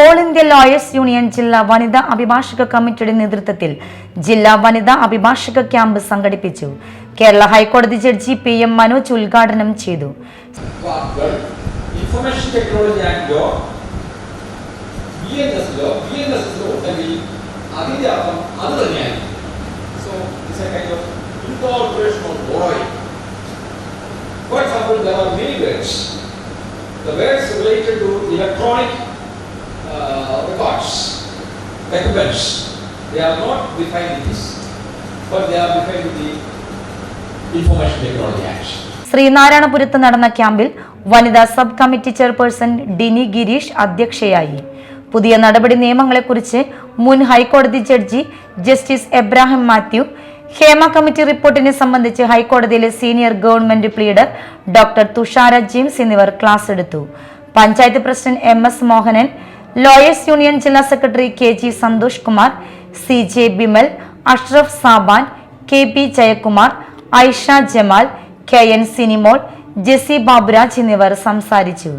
All India lawyers union ജില്ലാ വനിതാ അഭിഭാഷക കമ്മിറ്റിയുടെ നേതൃത്വത്തിൽ ജില്ലാ വനിതാ അഭിഭാഷക ക്യാമ്പ് സംഘടിപ്പിച്ചു. കേരള ഹൈക്കോടതി ജഡ്ജി പി എം മനോജ് ഉദ്ഘാടനം ചെയ്തു. Information technology act law be so of electronic documents they are not defined in this but they are defined in the information technology act. ശ്രീനാരായണപുരത്ത് നടന്ന ക്യാമ്പിൽ വനിതാ sub committee chairperson Dini Girish അധ്യക്ഷയായി. പുതിയ നടപടി നിയമങ്ങളെക്കുറിച്ച് മുൻ ഹൈക്കോടതി judge justice Abraham Mathew Hema committee റിപ്പോർട്ടിനെ സംബന്ധിച്ച് ഹൈക്കോടതിയിലെ senior government pleader doctor Thushara James എന്നിവർ ക്ലാസ് എടുത്തു. Panchayat president M S Mohanan lawyers union ജില്ലാ secretary K G Santhosh Kumar C J Bimal Ashraf Saban K P Jayakumar Aisha Jamal K N Sinimol Jessy Baburaj എന്നിവർ സംസാരിച്ചു.